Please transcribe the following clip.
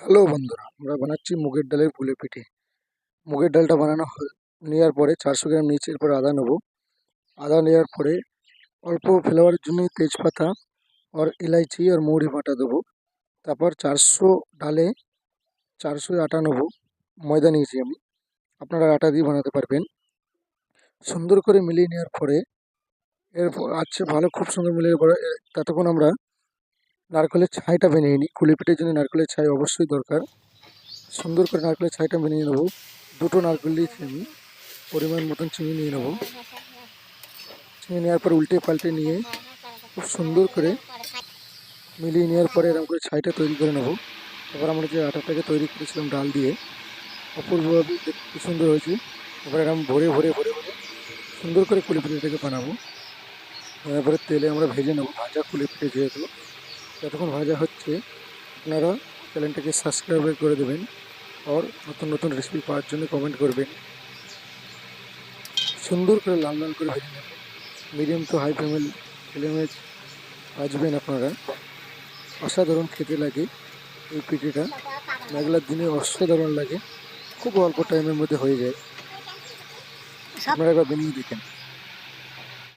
Hello বন্ধুরা আমরা বানাচ্ছি মুগের ডালের পুলে পিঠে। মুগের ডালটা বানানো হয় নেওয়ার পরে চারশো গ্রাম নিচে এরপরে আদা নেব। আদা নেওয়ার পরে অল্প ফ্লেভারের জন্য তেজপাতা আর এলাইচি আর মৌরি বাটা দেবো। তারপর চারশো ডালে চারশো আটা নেব ময়দা নিয়েছি আমি। আপনারা আটা দিয়ে বানাতে পারবেন। সুন্দর করে মিলিয়ে নেওয়ার পরে এরপর আচ্ছা ভালো খুব সুন্দর মিলিয়ে পরে ততক্ষণ আমরা নারকেলের ছাইটা বানিয়ে নিই। কুলি পিঠের জন্য নারকেলের ছাই অবশ্যই দরকার। সুন্দর করে নারকেলের ছাইটা বানিয়ে নেব। দুটো নারকেল দিয়েছি আমি। পরিমাণ মতন চিনি নিয়ে নেব। চিনি নেওয়ার পর উল্টে পাল্টে নিয়ে খুব সুন্দর করে মিলিয়ে নেওয়ার পরে এরকম করে ছাইটা তৈরি করে নেব। এবার আমরা যে আটাটাকে তৈরি করেছিলাম ডাল দিয়ে, অপূর্বভাবে দেখতে সুন্দর হয়েছে। এবার এরকম ভরে ভরে ভরে ভরে সুন্দর করে কুলি পিঠেটাকে বানাবো। তারপরে তেলে আমরা ভেজে নেব ভাজা কুলি পিঠে যেহেতু। যতক্ষণ ভাজা হচ্ছে, আপনারা চ্যানেলটাকে সাবস্ক্রাইব করে দেবেন আর নতুন নতুন রেসিপি পাওয়ার জন্য কমেন্ট করবেন। সুন্দর করে লাল লাল করে ভেজে নেবেন। মিডিয়াম টু হাই ফ্লেমে ফ্লেমে ভাজবেন আপনারা। অসাধারণ খেতে লাগে এই পিঠেটা। মেঘলার দিনে অসাধারণ লাগে। খুব অল্প টাইমের মধ্যে হয়ে যায়। আপনারা একবার বানিয়ে দেখেন।